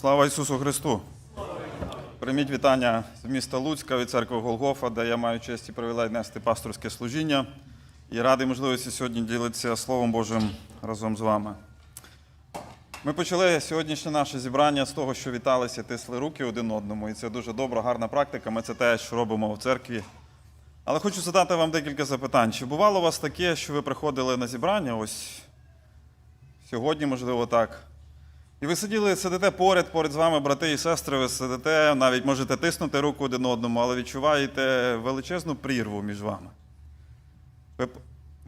Слава Ісусу Христу! Прийміть вітання з міста Луцька від церкви Голгофа, де я маю честь і привілей нести пасторське служіння. І радий можливості сьогодні ділитися Словом Божим разом з вами. Ми почали сьогоднішнє наше зібрання з того, що віталися, тисли руки один одному. І це дуже добра, гарна практика. Ми це те, що робимо в церкві. Але хочу задати вам декілька запитань. Чи бувало у вас таке, що ви приходили на зібрання? Ось сьогодні, можливо, так. І ви сиділи, сидите поряд, поряд з вами, брати і сестри, ви сидите, навіть можете тиснути руку один одному, але відчуваєте величезну прірву між вами. Ви,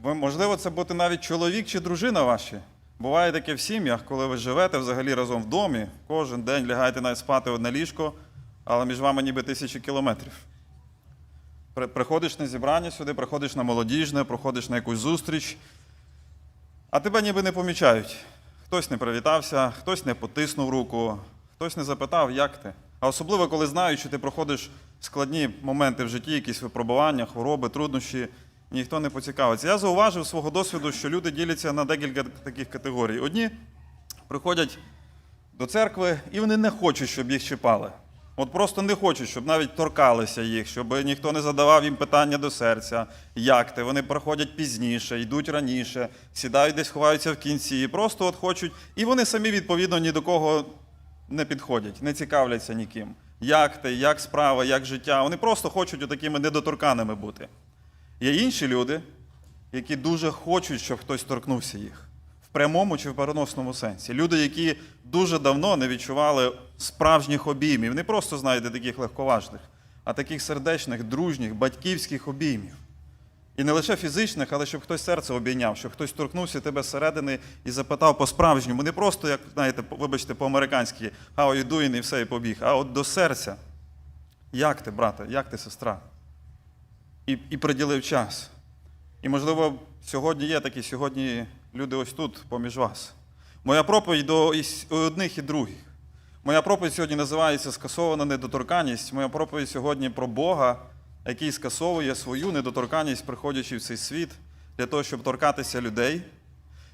ви, можливо, це бути навіть чоловік чи дружина ваші. Буває таке в сім'ях, коли ви живете взагалі разом в домі, кожен день лягаєте навіть спати одне ліжко, але між вами ніби тисячі кілометрів. При- Приходиш на зібрання сюди, приходиш на молодіжне, проходиш на якусь зустріч, а тебе ніби не помічають. Хтось не привітався, хтось не потиснув руку, хтось не запитав, як ти. А особливо, коли знають, що ти проходиш складні моменти в житті, якісь випробування, хвороби, труднощі, ніхто не поцікавиться. Я зауважив свого досвіду, що люди діляться на декілька таких категорій. Одні приходять до церкви і вони не хочуть, щоб їх чіпали. От просто не хочуть, щоб навіть торкалися їх, щоб ніхто не задавав їм питання до серця, як ти. Вони приходять пізніше, йдуть раніше, сідають десь, ховаються в кінці, і просто от хочуть. І вони самі, відповідно, ні до кого не підходять, не цікавляться ніким. Як ти, як справа, як життя. Вони просто хочуть такими недоторканими бути. Є інші люди, які дуже хочуть, щоб хтось торкнувся їх прямому чи в переносному сенсі. Люди, які дуже давно не відчували справжніх обіймів, не просто знаєте таких легковажних, а таких сердечних, дружніх, батьківських обіймів. І не лише фізичних, але щоб хтось серце обійняв, щоб хтось торкнувся тебе зсередини і запитав по-справжньому, не просто, як знаєте, вибачте, по-американськи, how you doing, і все, і побіг, а от до серця. Як ти, брате, як ти, сестра? І, і приділив час. І, можливо, сьогодні є такі, сьогодні люди ось тут, поміж вас. Моя проповідь до одних і других. Моя проповідь сьогодні називається Скасована недоторканність. Моя проповідь сьогодні про Бога, який скасовує свою недоторканність, приходячи в цей світ, для того, щоб торкатися людей,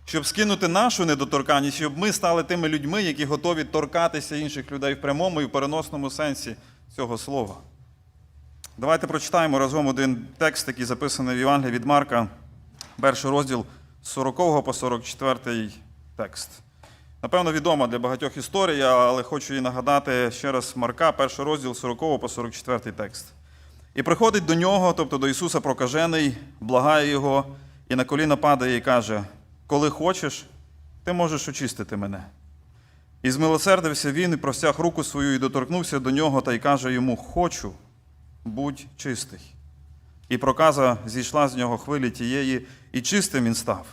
щоб скинути нашу недоторканність, щоб ми стали тими людьми, які готові торкатися інших людей в прямому і в переносному сенсі цього слова. Давайте прочитаємо разом один текст, який записаний в Євангелії від Марка, перший розділ 40 по 44 текст. Напевно, відома для багатьох історія, але хочу її нагадати ще раз Марка, перший розділ 40 по 44 текст. І приходить до нього, тобто до Ісуса прокажений, благає його, і на коліна падає і каже: Коли хочеш, ти можеш очистити мене. І змилосердився він, і простяг руку свою, і доторкнувся до нього, та й каже йому: Хочу, будь чистий. І проказа зійшла з нього хвилі тієї, і чистим він став.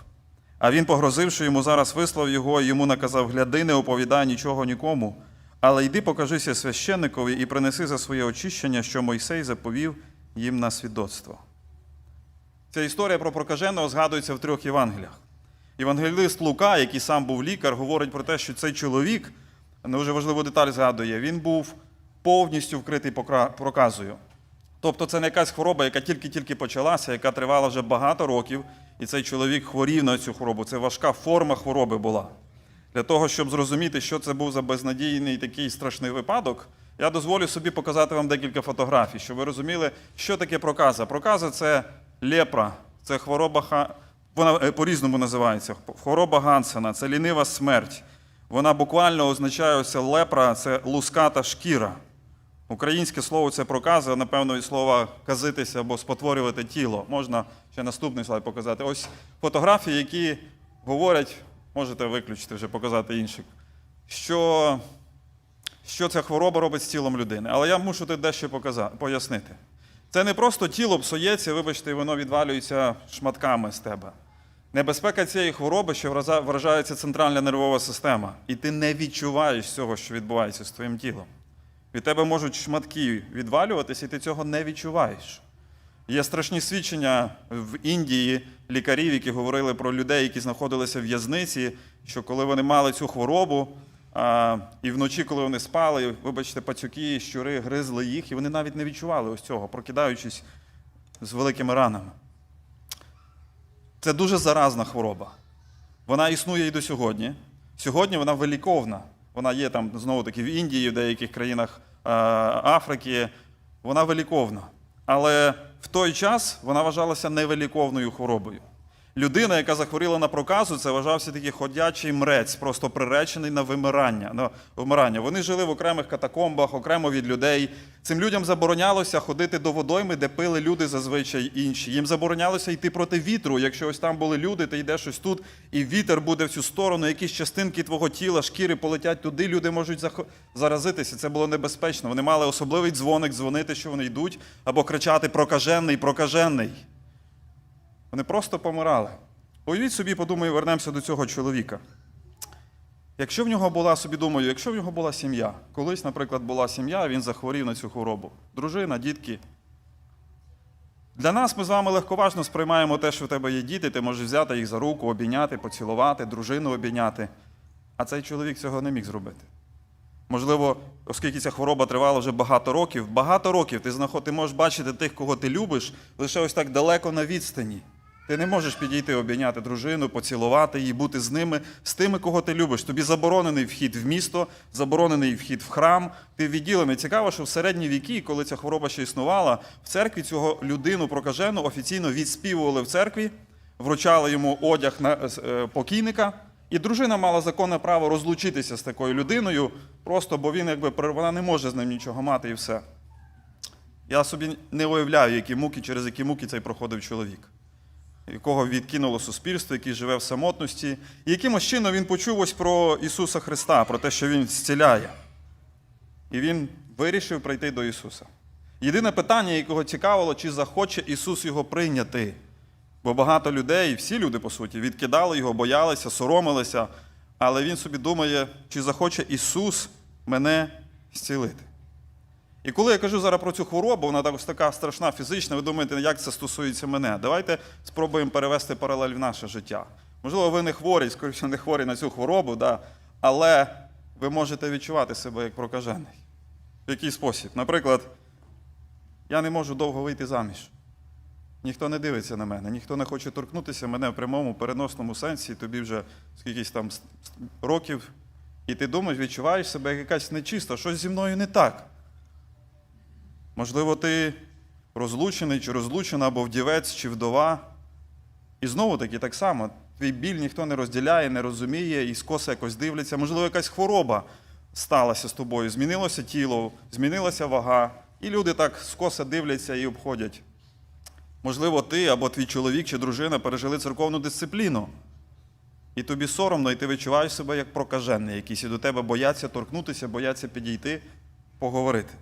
А він, погрозивши йому, зараз вислав його, і йому наказав: Гляди, не оповідай нічого нікому, але йди покажися священникові і принеси за своє очищення, що Мойсей заповів їм на свідоцтво. Ця історія про прокаженого згадується в трьох Євангеліях. Євангеліст Лука, який сам був лікар, говорить про те, що цей чоловік, дуже важливу деталь згадує, він був повністю вкритий проказою. Тобто це не якась хвороба, яка тільки-тільки почалася, яка тривала вже багато років, і цей чоловік хворів на цю хворобу. Це важка форма хвороби була. Для того, щоб зрозуміти, що це був за безнадійний такий страшний випадок, я дозволю собі показати вам декілька фотографій, щоб ви розуміли, що таке проказа. Проказа це лепра, це хвороба, вона е, по-різному називається. Хвороба Гансена, це лінива смерть. Вона буквально означає ось лепра, це луската шкіра. Українське слово це проказа, напевно, від слова казитися або спотворювати тіло. Можна ще наступний слайд показати. Ось фотографії, які говорять, можете виключити вже показати інших, що, що ця хвороба робить з тілом людини. Але я мушу тут дещо показати, пояснити. Це не просто тіло псується, вибачте, і воно відвалюється шматками з тебе. Небезпека цієї хвороби, що вражається центральна нервова система, і ти не відчуваєш цього, що відбувається з твоїм тілом. Від тебе можуть шматки відвалюватися, і ти цього не відчуваєш. Є страшні свідчення в Індії лікарів, які говорили про людей, які знаходилися в в'язниці, що коли вони мали цю хворобу, а, і вночі, коли вони спали, вибачте, пацюки, щури гризли їх, і вони навіть не відчували ось цього, прокидаючись з великими ранами. Це дуже заразна хвороба. Вона існує і до сьогодні. Сьогодні вона виліковна. Вона є там знову таки в Індії, в деяких країнах е, Африки, вона великовна. Але в той час вона вважалася невеликовною хворобою. Людина, яка захворіла на проказу, це вважався такий ходячий мрець, просто приречений на вимирання. На вмирання. Вони жили в окремих катакомбах, окремо від людей. Цим людям заборонялося ходити до водойми, де пили люди зазвичай інші. Їм заборонялося йти проти вітру. Якщо ось там були люди, ти йдеш ось тут, і вітер буде в цю сторону, якісь частинки твого тіла, шкіри полетять туди, люди можуть заразитися. Це було небезпечно. Вони мали особливий дзвоник дзвонити, що вони йдуть, або кричати прокажений, прокажений. Вони просто помирали. Уявіть собі, подумаю, вернемося до цього чоловіка. Якщо в нього була собі думаю, якщо в нього була сім'я, колись, наприклад, була сім'я, він захворів на цю хворобу. Дружина, дітки. Для нас ми з вами легковажно сприймаємо те, що в тебе є діти, ти можеш взяти їх за руку, обійняти, поцілувати, дружину обійняти. А цей чоловік цього не міг зробити. Можливо, оскільки ця хвороба тривала вже багато років, багато років ти, знаход... ти можеш бачити тих, кого ти любиш, лише ось так далеко на відстані. Ти не можеш підійти, обійняти дружину, поцілувати її, бути з ними, з тими, кого ти любиш. Тобі заборонений вхід в місто, заборонений вхід в храм. Ти відділений. Цікаво, що в середні віки, коли ця хвороба ще існувала, в церкві цього людину прокажену офіційно відспівували в церкві, вручали йому одяг на е, покійника. І дружина мала законне право розлучитися з такою людиною, просто бо він якби вона не може з ним нічого мати і все. Я собі не уявляю, які муки, через які муки цей проходив чоловік, якого відкинуло суспільство, який живе в самотності. І якимось чином він почув ось про Ісуса Христа, про те, що Він зціляє. І він вирішив прийти до Ісуса. Єдине питання, якого цікавило, чи захоче Ісус його прийняти. Бо багато людей, всі люди, по суті, відкидали його, боялися, соромилися. Але він собі думає, чи захоче Ісус мене зцілити. І коли я кажу зараз про цю хворобу, вона так- ось така страшна фізична, ви думаєте, як це стосується мене? Давайте спробуємо перевести паралель в наше життя. Можливо, ви не хворі, скоріше не хворі на цю хворобу, да? але ви можете відчувати себе як прокажений. В який спосіб? Наприклад, я не можу довго вийти заміж. Ніхто не дивиться на мене, ніхто не хоче торкнутися мене в прямому переносному сенсі, тобі вже скількись там років, і ти думаєш, відчуваєш себе як якась нечиста, щось зі мною не так. Можливо, ти розлучений чи розлучена, або вдівець, чи вдова. І знову таки так само, твій біль ніхто не розділяє, не розуміє, і скоса якось дивляться. Можливо, якась хвороба сталася з тобою, змінилося тіло, змінилася вага, і люди так скоса дивляться і обходять. Можливо, ти або твій чоловік чи дружина пережили церковну дисципліну. І тобі соромно, і ти відчуваєш себе як прокажений якийсь, і до тебе бояться торкнутися, бояться підійти, поговорити.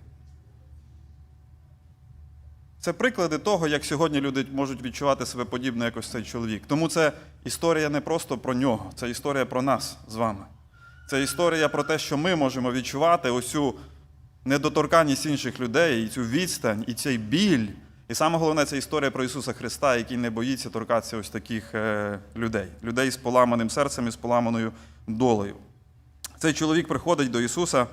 Це приклади того, як сьогодні люди можуть відчувати себе подібно, як ось цей чоловік. Тому це історія не просто про нього, це історія про нас з вами. Це історія про те, що ми можемо відчувати ось недоторканність інших людей, і цю відстань, і цей біль. І саме головне, це історія про Ісуса Христа, який не боїться торкатися ось таких е, людей, людей з поламаним серцем і з поламаною долею. Цей чоловік приходить до Ісуса.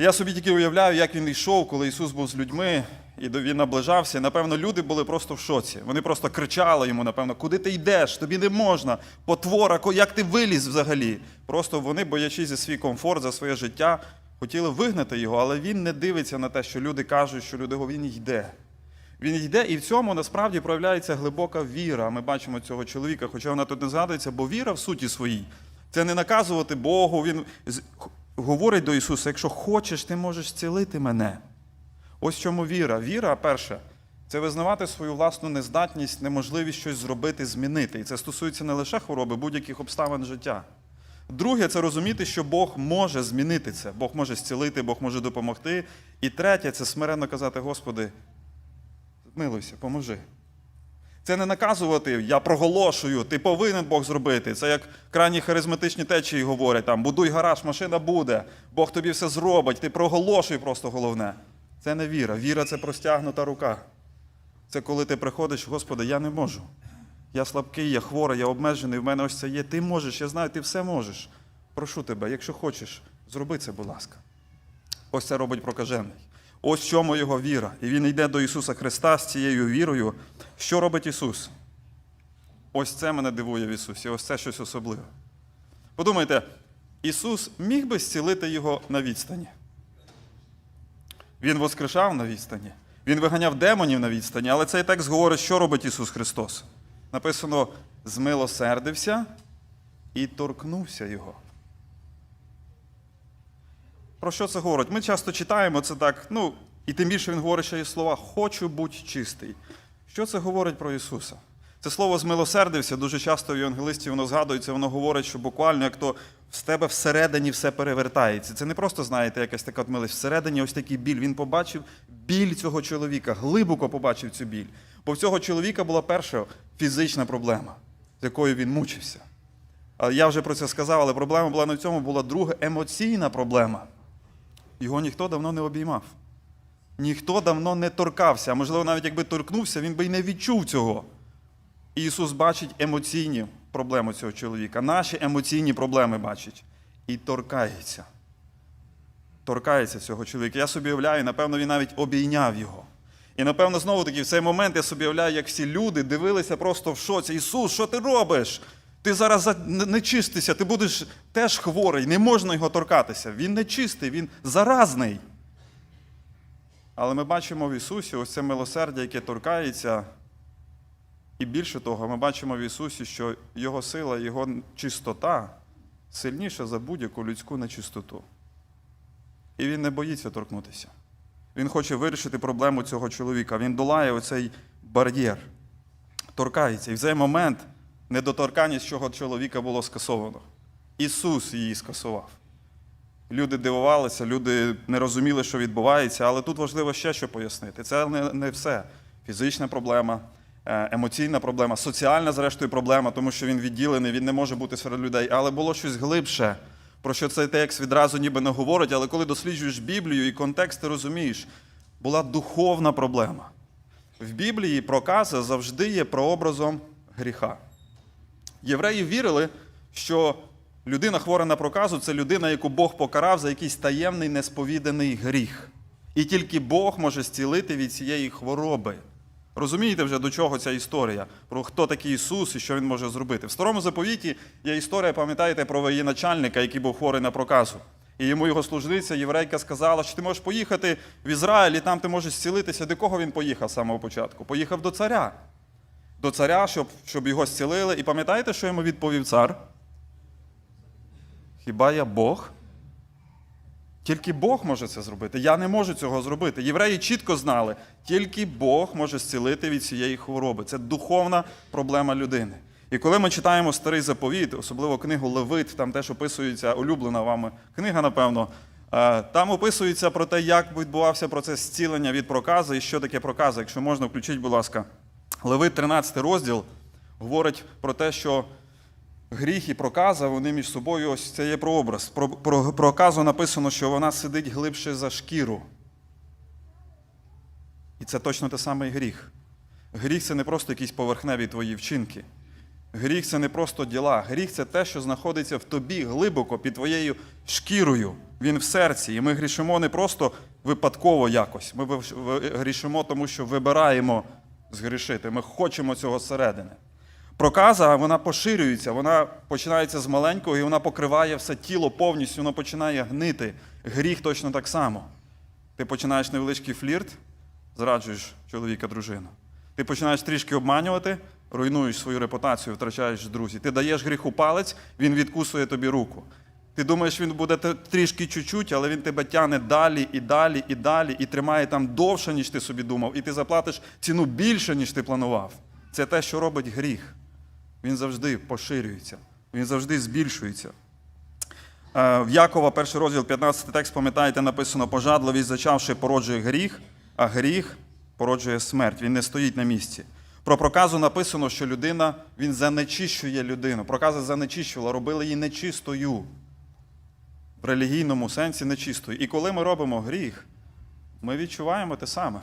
Я собі тільки уявляю, як він йшов, коли Ісус був з людьми, і він наближався. І, напевно, люди були просто в шоці. Вони просто кричали йому, напевно, куди ти йдеш? Тобі не можна, потвора, як ти виліз взагалі? Просто вони, боячись за свій комфорт, за своє життя, хотіли вигнати його, але він не дивиться на те, що люди кажуть, що люди він йде. Він йде, і в цьому насправді проявляється глибока віра. Ми бачимо цього чоловіка, хоча вона тут не згадується, бо віра в суті своїй. Це не наказувати Богу. Він говорить до Ісуса: якщо хочеш, ти можеш зцілити мене. Ось чому віра. Віра, перше, це визнавати свою власну нездатність, неможливість щось зробити, змінити. І це стосується не лише хвороби, будь-яких обставин життя. Друге, це розуміти, що Бог може змінити це, Бог може зцілити, Бог може допомогти. І третє це смиренно казати, Господи, милуйся, поможи. Це не наказувати, я проголошую, ти повинен Бог зробити. Це як крайні харизматичні течії говорять, там, будуй гараж, машина буде, Бог тобі все зробить, ти проголошуй просто головне. Це не віра. Віра це простягнута рука. Це коли ти приходиш, Господи, я не можу. Я слабкий, я хворий, я обмежений, в мене ось це є. Ти можеш, я знаю, ти все можеш. Прошу тебе, якщо хочеш, зроби це, будь ласка. Ось це робить прокажений. Ось в чому його віра. І він йде до Ісуса Христа з цією вірою. Що робить Ісус? Ось це мене дивує в Ісусі, ось це щось особливе. Подумайте, Ісус міг би зцілити його на відстані. Він воскрешав на відстані, Він виганяв демонів на відстані, але цей текст говорить, що робить Ісус Христос. Написано: змилосердився і торкнувся Його. Про що це говорить? Ми часто читаємо це так, ну, і тим більше він говорить ще і слова Хочу бути чистий. Що це говорить про Ісуса? Це слово змилосердився дуже часто в євангелистів воно згадується, воно говорить, що буквально як то з тебе всередині все перевертається. Це не просто, знаєте, якась така от. Всередині ось такий біль. Він побачив біль цього чоловіка, глибоко побачив цю біль. Бо в цього чоловіка була перша фізична проблема, з якою він мучився. Я вже про це сказав, але проблема була не в цьому, була друга емоційна проблема. Його ніхто давно не обіймав. Ніхто давно не торкався. А можливо, навіть якби торкнувся, він би й не відчув цього. І Ісус бачить емоційні проблеми цього чоловіка. Наші емоційні проблеми бачить. І торкається. Торкається цього чоловіка. Я собі уявляю, напевно, він навіть обійняв його. І напевно, знову таки, в цей момент я собі уявляю, як всі люди дивилися просто в шоці. Ісус, що ти робиш? Ти зараз за- не не чистися, ти будеш теж хворий, не можна його торкатися. Він не чистий, він заразний. Але ми бачимо в Ісусі ось це милосердя, яке торкається. І більше того, ми бачимо в Ісусі, що Його сила, Його чистота сильніша за будь-яку людську нечистоту. І він не боїться торкнутися. Він хоче вирішити проблему цього чоловіка. Він долає оцей бар'єр, торкається. І в цей момент недоторканність цього чоловіка було скасовано. Ісус її скасував. Люди дивувалися, люди не розуміли, що відбувається, але тут важливо ще що пояснити. Це не, не все. Фізична проблема, е, емоційна проблема, соціальна, зрештою, проблема, тому що він відділений, він не може бути серед людей. Але було щось глибше, про що цей текст відразу ніби не говорить, але коли досліджуєш Біблію і контекст, ти розумієш, була духовна проблема. В Біблії проказа завжди є прообразом гріха. Євреї вірили, що людина хвора на проказу це людина, яку Бог покарав за якийсь таємний несповіданий гріх. І тільки Бог може зцілити від цієї хвороби. Розумієте вже, до чого ця історія? Про хто такий Ісус і що Він може зробити? В старому заповіті є історія, пам'ятаєте, про воєначальника, який був хворий на проказу. І йому його служниця, єврейка, сказала, що ти можеш поїхати в Ізраїль, і там ти можеш зцілитися. До кого він поїхав з самого початку? Поїхав до царя. До царя, щоб, щоб його зцілили. І пам'ятаєте, що йому відповів цар? Хіба я Бог? Тільки Бог може це зробити. Я не можу цього зробити. Євреї чітко знали, тільки Бог може зцілити від цієї хвороби. Це духовна проблема людини. І коли ми читаємо старий заповіт, особливо книгу Левит, там теж описується улюблена вами книга, напевно. е, Там описується про те, як відбувався процес зцілення від прокази і що таке проказа. Якщо можна, включіть, будь ласка. Левит, 13 розділ, говорить про те, що гріх і проказа, вони між собою, ось це є прообраз. Про, про проказу написано, що вона сидить глибше за шкіру. І це точно те саме і гріх. Гріх це не просто якісь поверхневі твої вчинки. Гріх це не просто діла. Гріх це те, що знаходиться в тобі глибоко під твоєю шкірою. Він в серці. І ми грішимо не просто випадково якось. Ми грішимо, тому що вибираємо згрішити. Ми хочемо цього зсередини. Проказа вона поширюється, вона починається з маленького і вона покриває все тіло повністю, воно починає гнити. Гріх точно так само. Ти починаєш невеличкий флірт, зраджуєш чоловіка, дружину. Ти починаєш трішки обманювати, руйнуєш свою репутацію, втрачаєш друзів. Ти даєш гріху палець, він відкусує тобі руку. Ти думаєш, він буде трішки чуть-чуть, але він тебе тягне далі і далі і далі, і тримає там довше, ніж ти собі думав, і ти заплатиш ціну більше, ніж ти планував. Це те, що робить гріх. Він завжди поширюється, він завжди збільшується. Е, В Якова, перший розділ, 15 текст, пам'ятаєте, написано: пожадливість зачавши породжує гріх, а гріх породжує смерть. Він не стоїть на місці. Про проказу написано, що людина він занечищує людину. Проказа занечищувала, робили її нечистою. В релігійному сенсі нечистою. І коли ми робимо гріх, ми відчуваємо те саме.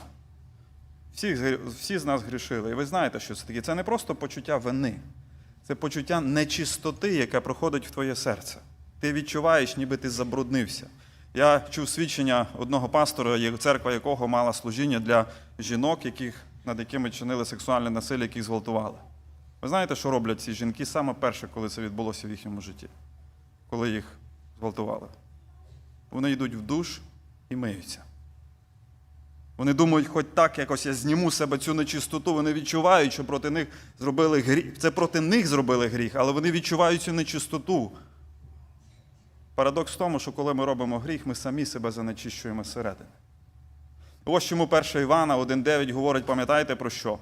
Всі, всі з нас грішили. І ви знаєте, що це таке. Це не просто почуття вини, це почуття нечистоти, яке проходить в твоє серце. Ти відчуваєш, ніби ти забруднився. Я чув свідчення одного пастора, церква якого мала служіння для жінок, яких, над якими чинили сексуальне насилля, яких зґвалтували. Ви знаєте, що роблять ці жінки саме перше, коли це відбулося в їхньому житті? Коли їх зґвалтували. Вони йдуть в душ і миються. Вони думають, хоч так якось я зніму себе цю нечистоту. Вони відчувають, що проти них зробили гріх. Це проти них зробили гріх, але вони відчувають цю нечистоту. Парадокс в тому, що коли ми робимо гріх, ми самі себе занечищуємо зсередини. Ось чому 1 Івана 1.9 говорить, пам'ятаєте про що?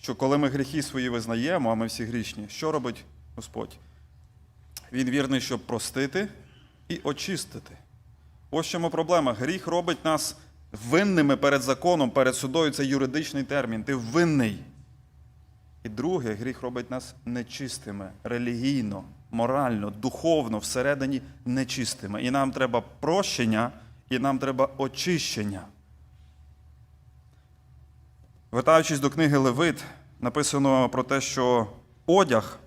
Що коли ми гріхи свої визнаємо, а ми всі грішні, що робить Господь? Він вірний, щоб простити і очистити. Ось чому проблема. Гріх робить нас винними перед законом, перед судою. Це юридичний термін. Ти винний. І друге, гріх робить нас нечистими, релігійно, морально, духовно, всередині нечистими. І нам треба прощення, і нам треба очищення. Вертаючись до книги Левит, написано про те, що одяг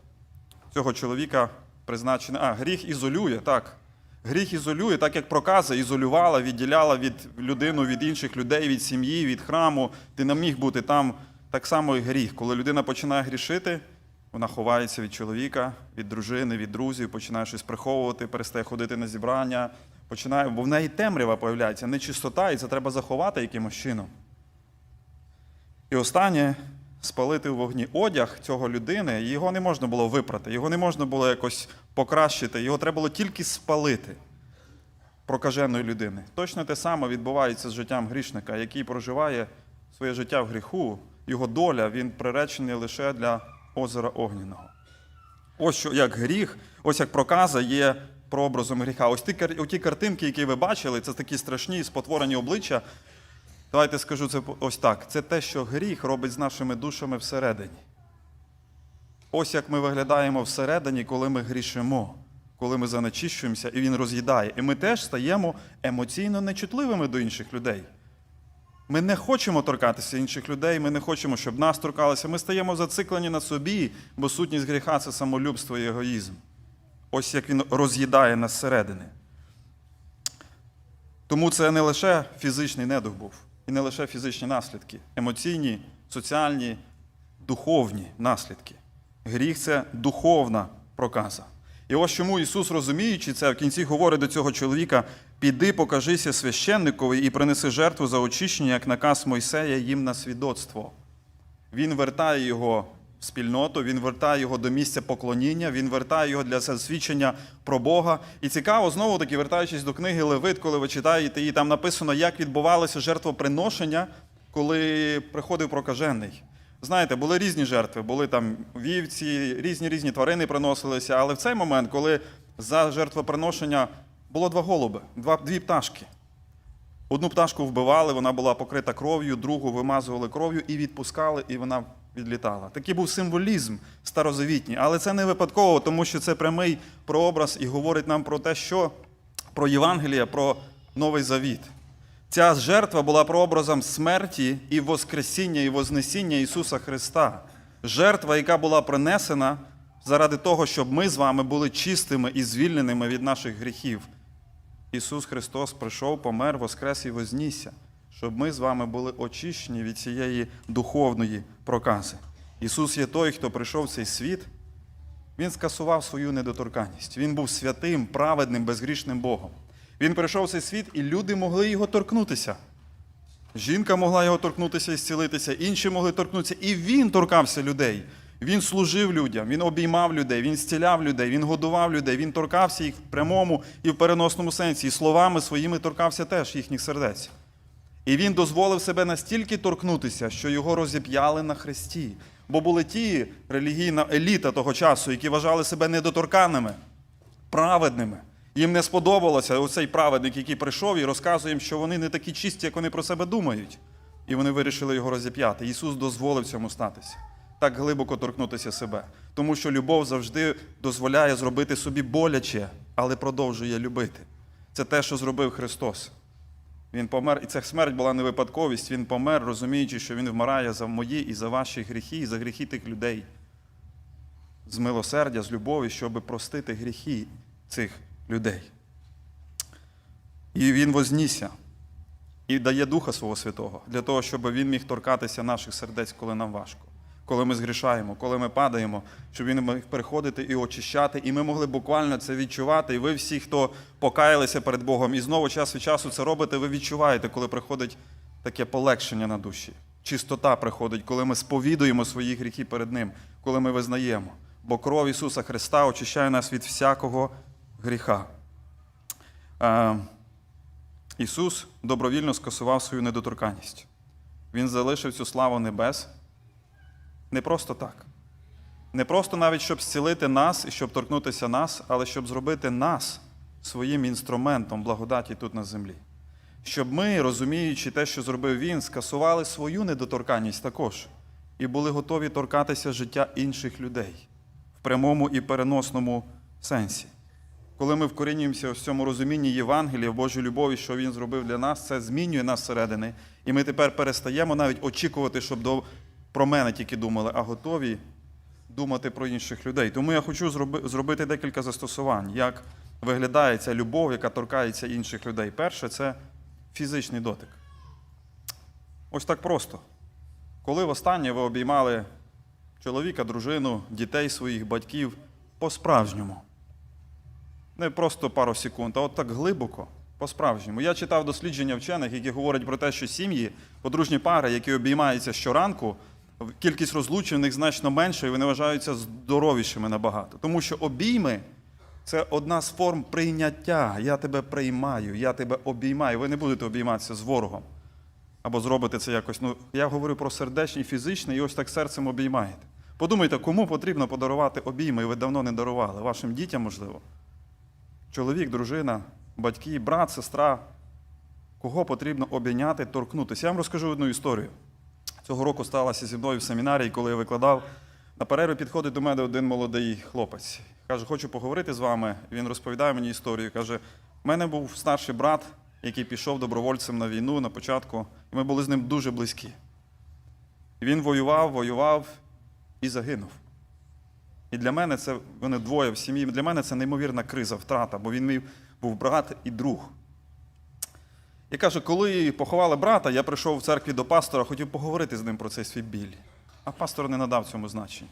цього чоловіка призначений. А, гріх ізолює, так. Гріх ізолює, так як проказа ізолювала, відділяла від людину від інших людей, від сім'ї, від храму. Ти не міг бути там. Так само і гріх. Коли людина починає грішити, вона ховається від чоловіка, від дружини, від друзів, починає щось приховувати, перестає ходити на зібрання, починає, бо в неї темрява появляється, нечистота, і це треба заховати якимось чином. І останнє спалити в вогні одяг цього людини, його не можна було випрати, його не можна було якось покращити, його треба було тільки спалити прокаженої людини. Точно те саме відбувається з життям грішника, який проживає своє життя в гріху, його доля, він приречений лише для озера Огняного. Ось що як гріх, ось як проказа є прообразом гріха. Ось ті, ті картинки, які ви бачили, це такі страшні спотворені обличчя. Давайте скажу це ось так. Це те, що гріх робить з нашими душами всередині. Ось як ми виглядаємо всередині, коли ми грішимо, коли ми занечищуємося, і він роз'їдає. І ми теж стаємо емоційно нечутливими до інших людей. Ми не хочемо торкатися інших людей, ми не хочемо, щоб нас торкалися. Ми стаємо зациклені на собі, бо сутність гріха це самолюбство і егоїзм. Ось як він роз'їдає нас зсередини. Тому це не лише фізичний недух був, і не лише фізичні наслідки, емоційні, соціальні, духовні наслідки. Гріх це духовна проказа. І ось чому Ісус, розуміючи це, в кінці говорить до цього чоловіка: піди, покажися священникові і принеси жертву за очищення, як наказ Мойсея їм на свідоцтво. Він вертає його спільноту, він вертає його до місця поклоніння, він вертає його для засвідчення про Бога. І цікаво, знову таки, вертаючись до книги Левит, коли ви читаєте, і там написано, як відбувалося жертвоприношення, коли приходив прокажений. Знаєте, були різні жертви, були там вівці, різні різні тварини приносилися, але в цей момент, коли за жертвоприношення було два голуби, два, дві пташки. Одну пташку вбивали, вона була покрита кров'ю, другу вимазували кров'ю і відпускали, і вона відлітала. Такий був символізм старозавітній, але це не випадково, тому що це прямий прообраз і говорить нам про те, що про Євангелія, про Новий Завіт. Ця жертва була прообразом смерті і Воскресіння, і Вознесіння Ісуса Христа. Жертва, яка була принесена заради того, щоб ми з вами були чистими і звільненими від наших гріхів. Ісус Христос прийшов, помер, воскрес і вознісся, щоб ми з вами були очищені від цієї духовної прокази. Ісус є той, хто прийшов в цей світ. Він скасував свою недоторканність. Він був святим, праведним, безгрішним Богом. Він прийшов в цей світ, і люди могли його торкнутися. Жінка могла його торкнутися і зцілитися, інші могли торкнутися. І він торкався людей. Він служив людям, він обіймав людей, він зціляв людей, він годував людей, він торкався їх в прямому і в переносному сенсі. І словами своїми торкався теж їхніх сердець. І він дозволив себе настільки торкнутися, що його розіп'яли на хресті. Бо були ті релігійна еліта того часу, які вважали себе недоторканними, праведними. Їм не сподобалося оцей праведник, який прийшов і розказує їм, що вони не такі чисті, як вони про себе думають. І вони вирішили його розіп'яти. Ісус дозволив цьому статися, так глибоко торкнутися себе. Тому що любов завжди дозволяє зробити собі боляче, але продовжує любити. Це те, що зробив Христос. Він помер, і ця смерть була не випадковість. Він помер, розуміючи, що він вмирає за мої і за ваші гріхи, і за гріхи тих людей. З милосердя, з любові, щоб простити гріхи цих людей. І він вознісся і дає Духа Свого Святого для того, щоб він міг торкатися наших сердець, коли нам важко. Коли ми згрішаємо, коли ми падаємо, щоб він міг приходити і очищати. І ми могли буквально це відчувати. І ви всі, хто покаялися перед Богом, і знову час від часу це робите, ви відчуваєте, коли приходить таке полегшення на душі. Чистота приходить, коли ми сповідуємо свої гріхи перед Ним, коли ми визнаємо. Бо кров Ісуса Христа очищає нас від всякого гріха. Е, Ісус добровільно скасував свою недоторканність. Він залишив цю славу небес не просто так. Не просто навіть щоб зцілити нас і щоб торкнутися нас, але щоб зробити нас своїм інструментом благодаті тут на землі. Щоб ми, розуміючи те, що зробив він, скасували свою недоторканність також і були готові торкатися життя інших людей в прямому і переносному сенсі. Коли ми вкорінюємося в цьому розумінні Євангелія, в Божій любові, що Він зробив для нас, це змінює нас зсередини. І ми тепер перестаємо навіть очікувати, щоб до, про мене тільки думали, а готові думати про інших людей. Тому я хочу зробити декілька застосувань, як виглядає ця любов, яка торкається інших людей. Перше це фізичний дотик. Ось так просто. Коли востаннє ви обіймали чоловіка, дружину, дітей своїх, батьків по-справжньому. Не просто пару секунд, а от так глибоко, по-справжньому. Я читав дослідження вчених, які говорять про те, що сім'ї, подружні пари, які обіймаються щоранку, кількість розлучень в них значно менша, і вони вважаються здоровішими набагато. Тому що обійми це одна з форм прийняття. Я тебе приймаю, я тебе обіймаю. Ви не будете обійматися з ворогом. Або зробите це якось. Ну, я говорю про сердечне і фізичне, і ось так серцем обіймаєте. Подумайте, кому потрібно подарувати обійми, і ви давно не дарували. Вашим дітям, можливо. Чоловік, дружина, батьки, брат, сестра. Кого потрібно обійняти, торкнутися. Я вам розкажу одну історію. Цього року сталося зі мною в семінарії, коли я викладав. На перерві підходить до мене один молодий хлопець. Каже, хочу поговорити з вами. Він розповідає мені історію. Каже, в мене був старший брат, який пішов добровольцем на війну на початку, і ми були з ним дуже близькі. Він воював, воював і загинув. І для мене це вони двоє в сім'ї. Для мене це неймовірна криза, втрата, бо він мій був брат і друг. І каже, коли поховали брата, я прийшов в церкві до пастора, хотів поговорити з ним про цей свій біль. А пастор не надав цьому значення.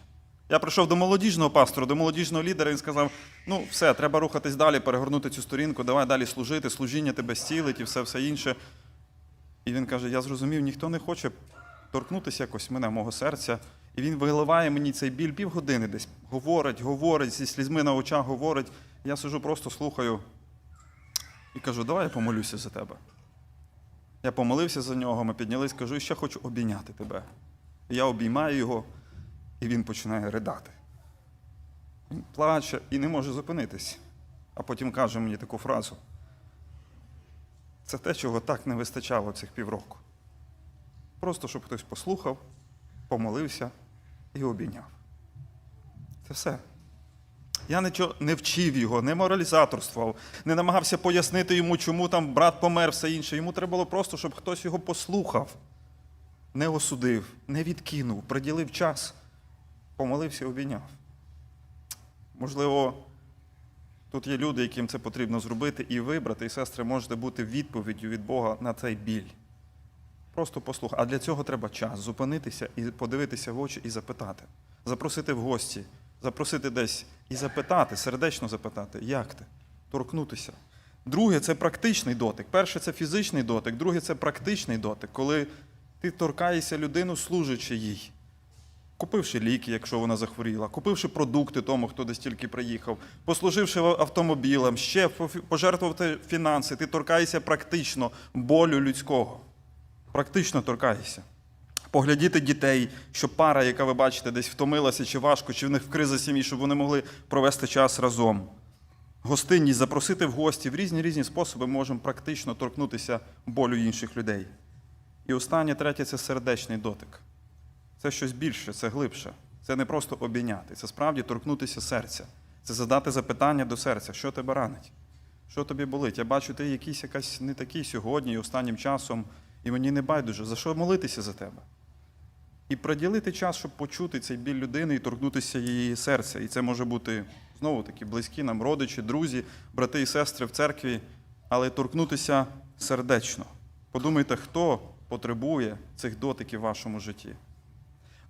Я прийшов до молодіжного пастора, до молодіжного лідера, він сказав: ну, все, треба рухатись далі, перегорнути цю сторінку, давай далі служити, служіння тебе зцілить і все все інше. І він каже: Я зрозумів, ніхто не хоче торкнутися якось мене, мого серця. І він виливає мені цей біль півгодини десь. Говорить, говорить, зі слізьми на очах говорить. Я сижу, просто слухаю і кажу, давай я помолюся за тебе. Я помолився за нього, ми піднялись, кажу, ще хочу обійняти тебе. Я обіймаю його, і він починає ридати. Він плаче і не може зупинитись. А потім каже мені таку фразу. Це те, чого так не вистачало цих півроку. Просто щоб хтось послухав, помолився і обійняв. Це все. Я нічого не вчив його, не моралізаторствував, не намагався пояснити йому, чому там брат помер, все інше. Йому треба було просто, щоб хтось його послухав, не осудив, не відкинув, приділив час, помолився обійняв. Можливо, тут є люди, яким це потрібно зробити, і ви, брати і сестри, можете бути відповіддю від Бога на цей біль. Просто послухай. А для цього треба час зупинитися і подивитися в очі і запитати. Запросити в гості, запросити десь і запитати, сердечно запитати, як ти? Торкнутися. Друге це практичний дотик. Перше це фізичний дотик, друге це практичний дотик, коли ти торкаєшся людину, служачи їй. Купивши ліки, якщо вона захворіла, купивши продукти тому, хто десь тільки приїхав, послуживши автомобілем, ще пожертвувати фінанси, ти торкаєшся практично болю людського. Практично торкаєшся. Поглядіти дітей, що пара, яка ви бачите, десь втомилася, чи важко, чи в них в криза сім'ї, щоб вони могли провести час разом. Гостинність, запросити в гості в різні різні способи можемо практично торкнутися болю інших людей. І останнє, третє це сердечний дотик. Це щось більше, це глибше. Це не просто обійняти, це справді торкнутися серця. Це задати запитання до серця, що тебе ранить, що тобі болить. Я бачу, ти якийсь якась не такий сьогодні і останнім часом, і мені не байдуже, за що молитися за тебе. І приділити час, щоб почути цей біль людини і торкнутися її серця. І це може бути знову таки близькі нам родичі, друзі, брати і сестри в церкві, але торкнутися сердечно. Подумайте, хто потребує цих дотиків в вашому житті.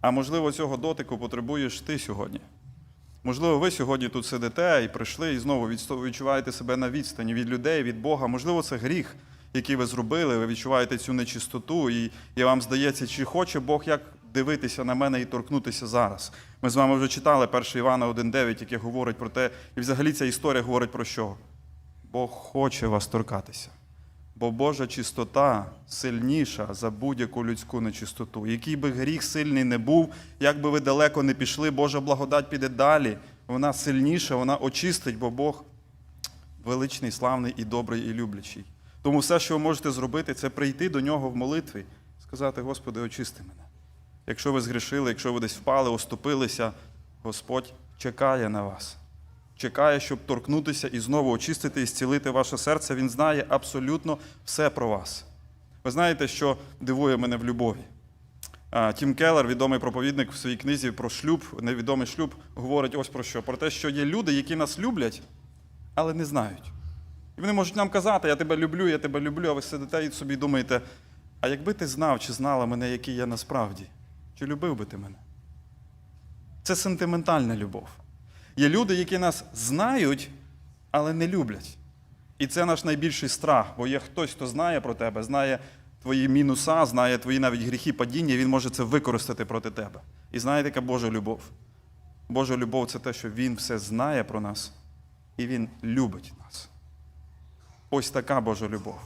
А можливо, цього дотику потребуєш ти сьогодні. Можливо, ви сьогодні тут сидите і прийшли, і знову відчуваєте себе на відстані від людей, від Бога. Можливо, це гріх, який ви зробили, ви відчуваєте цю нечистоту, і, і вам здається, чи хоче Бог як дивитися на мене і торкнутися зараз. Ми з вами вже читали 1 Івана 1.9, яке говорить про те, і взагалі ця історія говорить про що? Бог хоче вас торкатися. Бо Божа чистота сильніша за будь-яку людську нечистоту. Який би гріх сильний не був, як би ви далеко не пішли, Божа благодать піде далі. Вона сильніша, вона очистить, бо Бог величний, славний і добрий, і люблячий. Тому все, що ви можете зробити, це прийти до нього в молитві, сказати, Господи, очисти мене. Якщо ви згрішили, якщо ви десь впали, оступилися, Господь чекає на вас. Чекає, щоб торкнутися і знову очистити і зцілити ваше серце. Він знає абсолютно все про вас. Ви знаєте, що дивує мене в любові? Тім Келлер, відомий проповідник в своїй книзі про шлюб, невідомий шлюб, говорить ось про що: про те, що є люди, які нас люблять, але не знають. І вони можуть нам казати, я тебе люблю, я тебе люблю, а ви сидите і собі думаєте, а якби ти знав чи знала мене, який я насправді, чи любив би ти мене? Це сентиментальна любов. Є люди, які нас знають, але не люблять. І це наш найбільший страх, бо є хтось, хто знає про тебе, знає твої мінуса, знає твої навіть гріхи падіння, він може це використати проти тебе. І знаєте, яка Божа любов? Божа любов це те, що Він все знає про нас, і Він любить нас. Ось така Божа любов.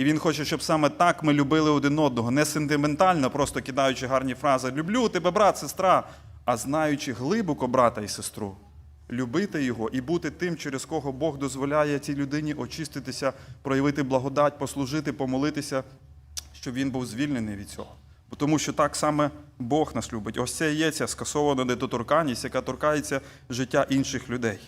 І він хоче, щоб саме так ми любили один одного, не сентиментально, просто кидаючи гарні фрази Люблю тебе, брат, сестра, а знаючи глибоко брата і сестру, любити його і бути тим, через кого Бог дозволяє цій людині очиститися, проявити благодать, послужити, помолитися, щоб він був звільнений від цього. Бо Тому що так саме Бог нас любить. Ось це і є ця скасована недоторканність, яка торкається життя інших людей.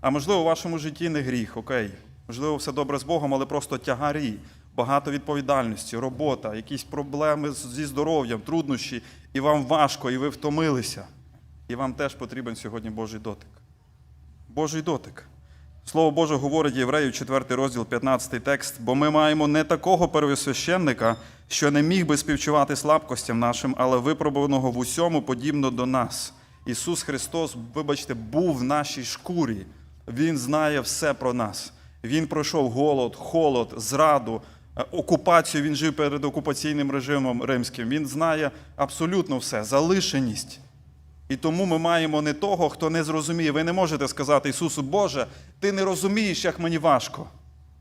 А можливо, у вашому житті не гріх, окей. Можливо, все добре з Богом, але просто тягарі, багато відповідальності, робота, якісь проблеми зі здоров'ям, труднощі, і вам важко, і ви втомилися. І вам теж потрібен сьогодні Божий дотик. Божий дотик. Слово Боже говорить Євреїв, 4 розділ, 15 текст, бо ми маємо не такого первосвященника, що не міг би співчувати слабкостям нашим, але випробуваного в усьому подібно до нас. Ісус Христос, вибачте, був в нашій шкурі. Він знає все про нас. Він пройшов голод, холод, зраду, окупацію. Він жив перед окупаційним режимом римським. Він знає абсолютно все, залишеність. І тому ми маємо не того, хто не зрозуміє. Ви не можете сказати Ісусу, Боже, ти не розумієш, як мені важко.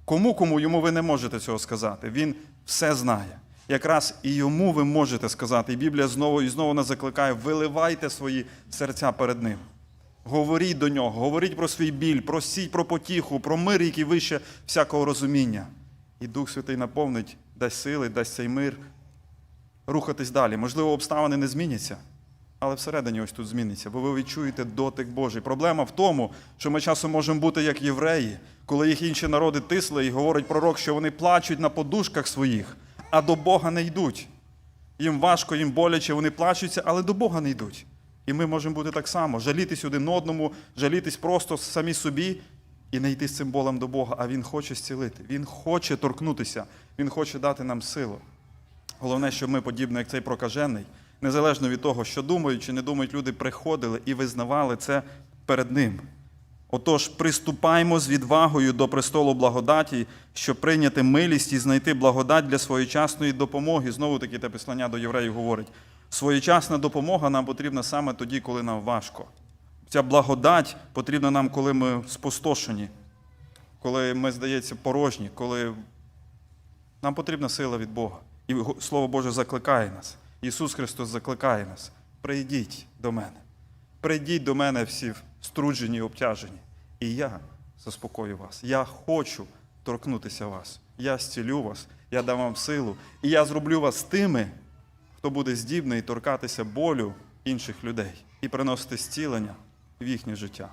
Кому кому йому ви не можете цього сказати. Він все знає. Якраз і йому ви можете сказати. І Біблія знову і знову нас закликає: виливайте свої серця перед ним. Говоріть до нього, говоріть про свій біль, просіть про потіху, про мир, який вище всякого розуміння. І Дух Святий наповнить, дасть сили, дасть цей мир рухатись далі. Можливо, обставини не зміняться, але всередині ось тут зміниться, бо ви відчуєте дотик Божий. Проблема в тому, що ми часом можемо бути як євреї, коли їх інші народи тисли і говорить пророк, що вони плачуть на подушках своїх, а до Бога не йдуть. Їм важко, їм боляче, вони плачуться, але до Бога не йдуть. І ми можемо бути так само, жалітись один одному, жалітись просто самі собі і не йти з цим болем до Бога. А Він хоче зцілити, Він хоче торкнутися, Він хоче дати нам силу. Головне, щоб ми, подібно як цей прокажений, незалежно від того, що думають чи не думають, люди приходили і визнавали це перед ним. Отож, приступаймо з відвагою до престолу благодаті, щоб прийняти милість і знайти благодать для своєчасної допомоги. Знову таки те післання до євреїв говорить: своєчасна допомога нам потрібна саме тоді, коли нам важко. Ця благодать потрібна нам, коли ми спустошені, коли ми, здається, порожні, коли нам потрібна сила від Бога. І Слово Боже закликає нас. Ісус Христос закликає нас. Прийдіть до мене. Прийдіть до мене всі струджені і обтяжені. І я заспокою вас. Я хочу торкнутися вас. Я зцілю вас, я дам вам силу. І я зроблю вас тими, хто буде здібний торкатися болю інших людей і приносити зцілення в їхнє життя.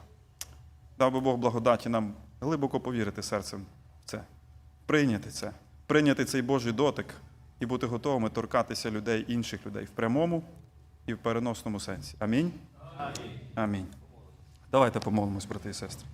Дав би Бог благодаті нам глибоко повірити серцем в це, прийняти це, прийняти цей Божий дотик і бути готовими торкатися людей, інших людей в прямому і в переносному сенсі. Амінь. Амінь. Давайте помолимось, брати і сестри.